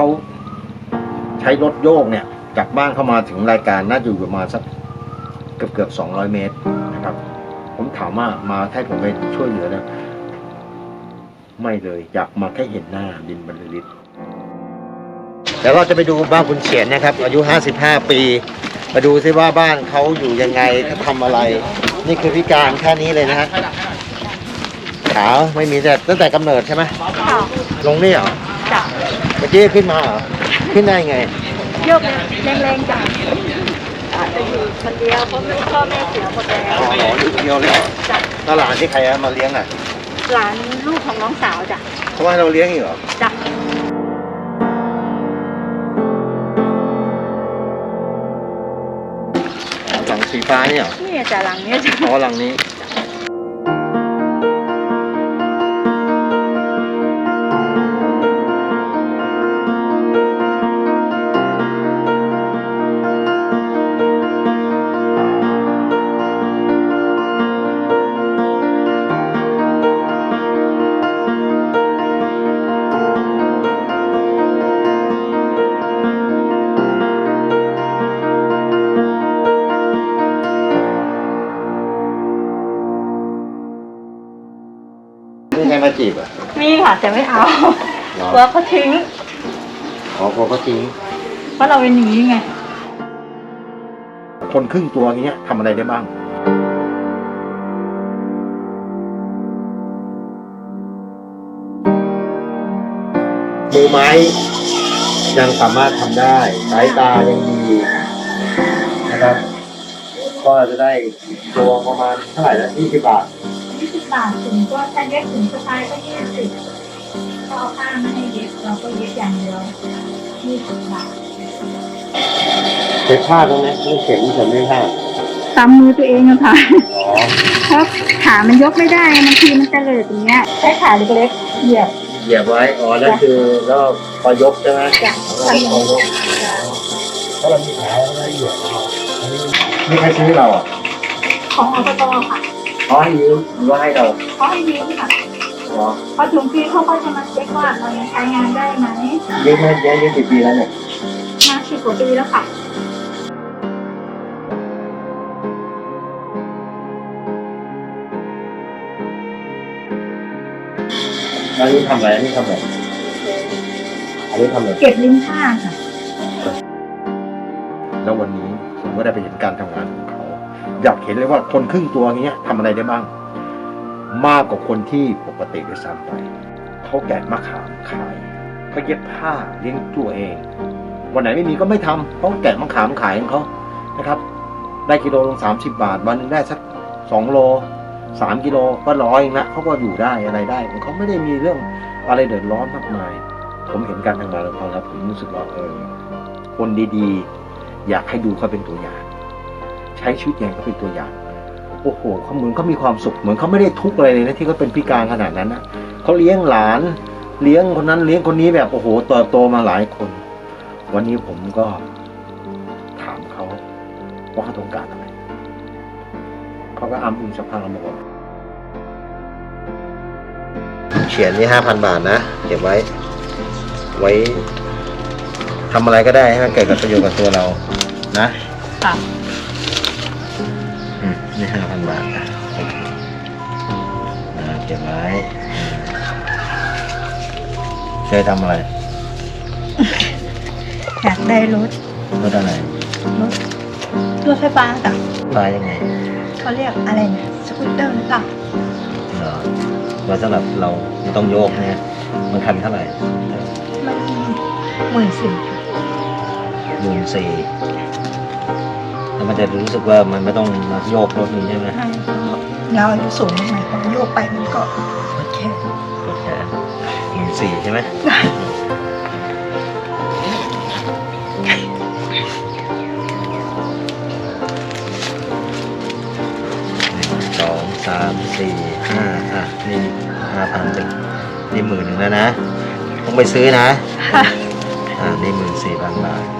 เขาใช้รถโยกเนี่ยจากบ้านเข้ามาถึงรายการน่าจะอยู่ประมาณสักเกือบเกือบสองร้อยเมตรนะครับ ผมถามว่ามาให้ผมไปช่วยเหลือนะไม่เลยอยากมาแค่เห็นหน้าดินบรรลือฤทธิ์เดี๋ยวเราจะไปดูบ้านคุณเฉียนนะครับ อายุ 55 ปี มาดูซิว่าบ้านเขาอยู่ยังไงเขาทำอะไร นี่คือพิการแค่นี้เลยนะฮะขาไม่มีแต่ตั้งแต่กำเนิดใช่ไหมค่ะลงนี่เหรอจ้ะ เมื่อกี้ขึ้นมาเหรอ ขึ้นได้ไง โยกแรงๆจ้ะอาจจะอยู่คนเดียวเพราะไม่พ่อแม่เสียหมดแล้วอ๋อหนอนอยู่คนเดียวเลยเหรอจ้ะแล้วหลานที่ใครเอามาเลี้ยงอะ หลานลูกของน้องสาวจ้ะเขาว่าให้เราเลี้ยงอีกเหรอ จ้ะหลังสีฟ้านี่เหรอนี่จ้ะหลังเนี้ยจ้ะ อ๋อหลังนี้ นี่ใครมาจีบอะมีค่ะแต่ไม่เอาเหรอกลัวเขาทิ้งอ๋อพอเขาทิ้งเพราะเราเป็นอย่างนี้ไง คนครึ่งตัวอย่างเงี้ยทำอะไรได้บ้างมือไม้ยังสามารถทำได้ สายตายังดีนะครับ ก็จะได้ตัวประมาณเท่าไหร่ละยี่สิบบาท 20 บาทถึงก็ถ้าเย็บถึงสไตล์ก็ 20ก็เอาผ้ามาให้เย็บเราก็เย็บอย่างเดียว20 บาทเข็มผ้าตรงนี้ไม่เข็มเข็มไม่ผ้าตามมือตัวเองอะค่ะอ๋อเพราะขามันยกไม่ได้บางทีมันเตลิดอย่างเงี้ยใช้ขาเล็กๆเหยียบเหยียบไว้ อ๋อ นั่นคือแล้วพอยกใช่ไหมจ้ะพอยกเพราะเรามีขาแล้วเหยียบนี่ใครซื้อให้เราอะ ของอบตค่ะ เขาให้ยืมหรือว่าให้เราเขาให้ยืมค่ะเหรอพอถึงปีเขาก็จะมาเช็คว่าเรายังใช้งานได้ไหมยืมให้ยืมยืมกี่ปีแล้วเนี่ยมาสิบกว่าปีแล้วค่ะแล้วนี่ทำอะไรอันนี่ทำอะไรอันนี้ทำอะไรเก็บลิ้นข้างค่ะ แล้ววันนี้ผมก็ได้ไปเห็นการทำงานของเขา อยากเห็นเลยว่าคนครึ่งตัวเงี้ยทำอะไรได้บ้าง มากกว่าคนที่ปกติด้วยซ้ำไปเขาแกะมะขามขายเขาเย็บผ้าเลี้ยงตัวเอง วันไหนไม่มีก็ไม่ทำเขาแกะมะขามขายของเขานะครับ ได้กิโลลงสามสิบาท วันหนึงได้สักสองโลสามกิโลก็ร้อยเองละเขาก็อยู่ได้อะไรได้ของเขาไม่ได้มีเรื่องอะไรเดือดร้อนมากมาย ผมเห็นการทำงานของเขาแล้วผมรู้สึกว่าเออคนดีๆ อยากให้ดูเขาเป็นตัวอย่าง ใช้ชีวิตอย่างเขาเป็นตัวอย่างโอ้โหเขาเหมือนเขามีความสุขเหมือนเขาไม่ได้ทุกข์อะไรเลยนะที่เขาเป็นพิการขนาดนั้นนะเขาเลี้ยงหลานเลี้ยงคนนั้นเลี้ยงคนนี้แบบโอ้โหเติบโตมาหลายคน วันนี้ผมก็ถามเขาว่าเขาต้องการอะไรเขาก็อ้ำอึ้งสักพักแล้วบอกว่าเขียนนี่ห้าพันบาทนะเก็บไว้ ไว้ทำอะไรก็ได้ให้มันเกิดกับประโยชน์กับตัวเรานะค่ะอืม นี่ห้าพันบาทนะอ่าเก็บไว้เคยทำอะไร อยากได้รถรถอะไรรถรถไฟฟ้าจ้ะตายยังไงเขาเรียกอะไรนะสกูตเตอร์หรือเปล่าเหรอไว้สำหรับเราไม่ต้องโยกนะมันคันเท่าไหร่มันหมื่นสี่หมื่นสี่ แล้วมันจะรู้สึกว่ามันไม่ต้องมาโยกรถนี้ใช่ไหมให้เราอายุสูงหน่อยพอโยกไปมันก็โอเครถแค่หมื่นสี่ใช่ไหมหนึ่งสองสามสี่ห้าอะนี่ห้าพันเป็นนี่หมื่นหนึ่งแล้วนะ ต้องไปซื้อนะค่ะอ่านี่หมื่นสี่พันบาท